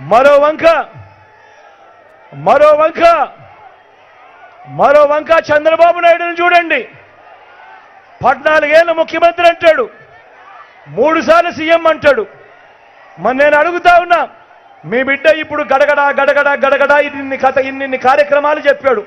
మరో వంక మరో వంక మరో వంక చంద్రబాబు నాయుడుని చూడండి. పద్నాలుగేళ్ళ ముఖ్యమంత్రి అంటాడు. మూడు సార్లు సీఎం అంటాడు. మరి నేను అడుగుతా ఉన్నా మీ బిడ్డ ఇప్పుడు గడగడ గడగడ గడగడ ఇన్ని కథ ఇన్నిన్ని కార్యక్రమాలు చెప్పాడు.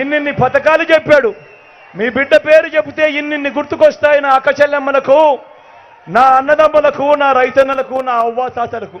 ఇన్నిన్ని పథకాలు చెప్పాడు. మీ బిడ్డ పేరు చెబితే ఇన్నిన్ని గుర్తుకొస్తాయి నా అక్క చెల్లెమ్మలకు నా అన్నదమ్ములకు నా రైతన్నలకు నా అవ్వాతాతలకు.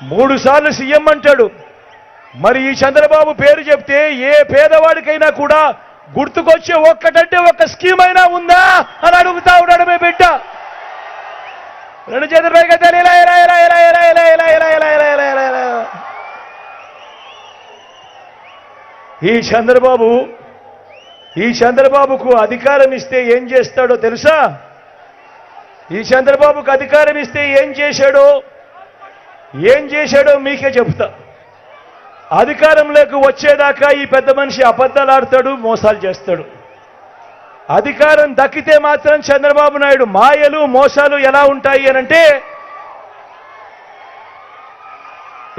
మూడు సార్లు సీఎం అంటాడు మరి ఈ చంద్రబాబు పేరు చెప్తే ఏ పేదవాడికైనా కూడా గుర్తుకొచ్చే ఒక్కటంటే ఒక్క స్కీమ్ అయినా ఉందా అని అడుగుతా ఉన్నాడు మీ బిడ్డ రెండు ఎలా ఎలా ఈ చంద్రబాబు ఈ చంద్రబాబుకు అధికారం ఇస్తే ఏం చేస్తాడో తెలుసా ఈ చంద్రబాబుకు అధికారం ఇస్తే ఏం చేశాడో ఏం చేశాడో మీకే చెబుతా. అధికారంలోకి వచ్చేదాకా ఈ పెద్ద మనిషి అబద్ధాలు ఆడతాడు మోసాలు చేస్తాడు. అధికారం దక్కితే మాత్రం చంద్రబాబు నాయుడు మాయలు మోసాలు ఎలా ఉంటాయి అనంటే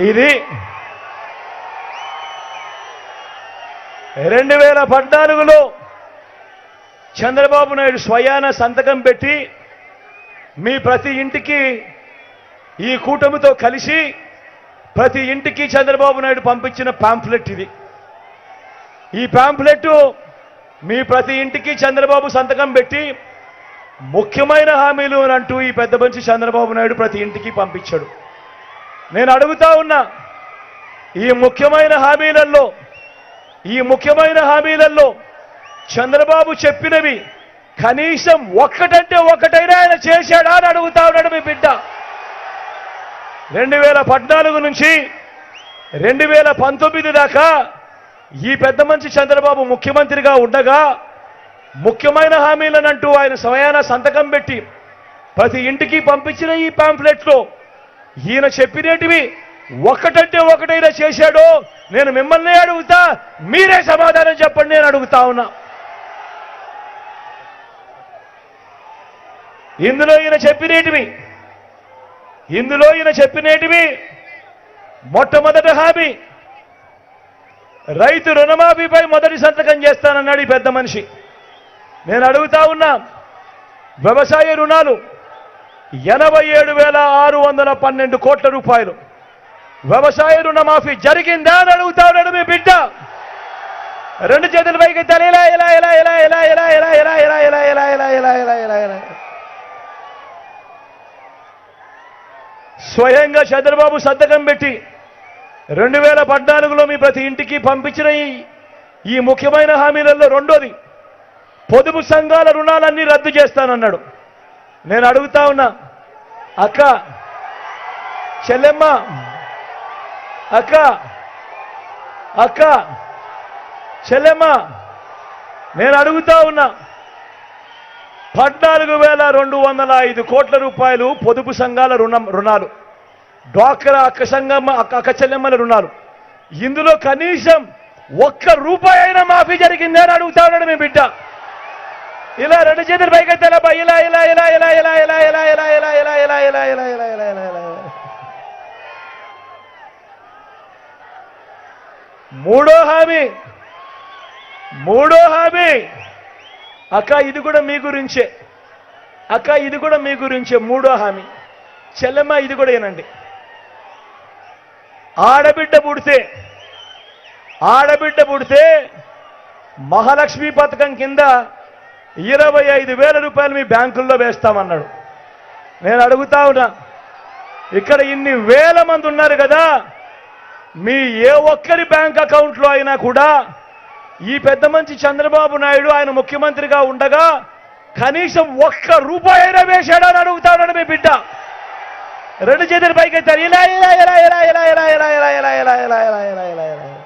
ఇది రెండు వేల పద్నాలుగులో చంద్రబాబు నాయుడు స్వయాన సంతకం పెట్టి మీ ప్రతి ఇంటికి ఈ కూటమితో కలిసి ప్రతి ఇంటికి చంద్రబాబు నాయుడు పంపించిన పాంఫ్లెట్ ఇది. ఈ పాంఫ్లెట్ మీ ప్రతి ఇంటికి చంద్రబాబు సంతకం పెట్టి ముఖ్యమైన హామీలు అని అంటూ ఈ పెద్ద మంచి చంద్రబాబు నాయుడు ప్రతి ఇంటికి పంపించాడు. నేను అడుగుతా ఉన్నా ఈ ముఖ్యమైన హామీలలో ఈ ముఖ్యమైన హామీలలో చంద్రబాబు చెప్పినవి కనీసం ఒక్కటంటే ఒక్కటైనా ఆయన చేశాడా అని అడుగుతా ఉన్నాడు మీ బిడ్డ. రెండు వేల పద్నాలుగు నుంచి రెండు వేల పంతొమ్మిది దాకా ఈ పెద్ద మంచి చంద్రబాబు ముఖ్యమంత్రిగా ఉండగా ముఖ్యమైన హామీలనంటూ ఆయన సమయాన సంతకం పెట్టి ప్రతి ఇంటికి పంపించిన ఈ పాంప్లెట్లో ఈయన చెప్పినటివి ఒకటంటే ఒకటైనా చేశాడో నేను మిమ్మల్ని అడుగుతా మీరే సమాధానం చెప్పండి నేను అడుగుతా ఉన్నా. ఇందులో ఈయన చెప్పినేటివి ఇందులో ఈయన చెప్పినేటివి మొట్టమొదటి హామీ రైతు రుణమాఫీపై మొదటి సంతకం చేస్తానన్నాడు ఈ పెద్ద మనిషి నేను అడుగుతా ఉన్నా వ్యవసాయ రుణాలు ఎనభై ఏడు వేల ఆరు వందల పన్నెండు కోట్ల రూపాయలు వ్యవసాయ రుణమాఫీ జరిగిందా అని అడుగుతా ఉన్నాడు మీ బిడ్డ రెండు చేతుల పైకి ఎత్తాలి. ఇలా ఇలా ఇలా ఇలా ఇలా ఇలా ఇలా ఇలా ఇలా ఇలా ఇలా ఇలా ఇలా ఇలా ఇలా ఇలా స్వయంగా చంద్రబాబు సంతకం పెట్టి రెండు వేల పద్నాలుగులో మీ ప్రతి ఇంటికి పంపించిన ఈ ముఖ్యమైన హామీలలో రెండోది పొదుపు సంఘాల రుణాలన్నీ రద్దు చేస్తానన్నాడు. నేను అడుగుతా ఉన్నా అక్క చెల్లెమ్మ అక్క అక్క చెల్లెమ్మ నేను అడుగుతా ఉన్నా పద్నాలుగు వేల రెండు వందల ఐదు కోట్ల రూపాయలు పొదుపు సంఘాల రుణం రుణాలు. డ్వాక్రా అక్క సంఘం అక్క చెల్లెమ్మలు ఉన్నారు ఇందులో కనీసం ఒక్క రూపాయి అయినా మాఫీ జరిగిందే అని అడుగుతా ఉన్నాడు మీ బిడ్డ ఇలా రెండు చేతులు పైకెత్తాలబ్బా ఇలా ఇలా ఇలా ఇలా ఇలా ఇలా ఇలా ఇలా ఇలా ఇలా ఇలా ఇలా ఇలా ఇలా ఇలా ఇలా ఇలా ఇలా మూడో హామీ మూడో హామీ అక్క ఇది కూడా మీ గురించే అక్క ఇది కూడా మీ గురించే మూడో హామీ చెల్లెమ్మ ఇది కూడా ఏనండి ఆడబిడ్డ పుడితే ఆడబిడ్డ పుడితే మహాలక్ష్మి పథకం కింద ఇరవై ఐదు వేల రూపాయలు మీ బ్యాంకుల్లో వేస్తామన్నాడు. నేను అడుగుతా ఉన్నా ఇక్కడ ఇన్ని వేల మంది ఉన్నారు కదా మీ ఏ ఒక్కరి బ్యాంక్ అకౌంట్లో అయినా కూడా ఈ పెద్ద మంచి చంద్రబాబు నాయుడు ఆయన ముఖ్యమంత్రిగా ఉండగా కనీసం ఒక్క రూపాయి అయినా వేశాడా అని మీ బిడ్డ. రెండు చేతులు పైకి ఎత్తారు ఇలా ఇలా ఇలా ఇలా ఇలా ఇలా ఇలా ఇలా ఇలా ఇలా ఇలా ఇలా ఇలా ఇలా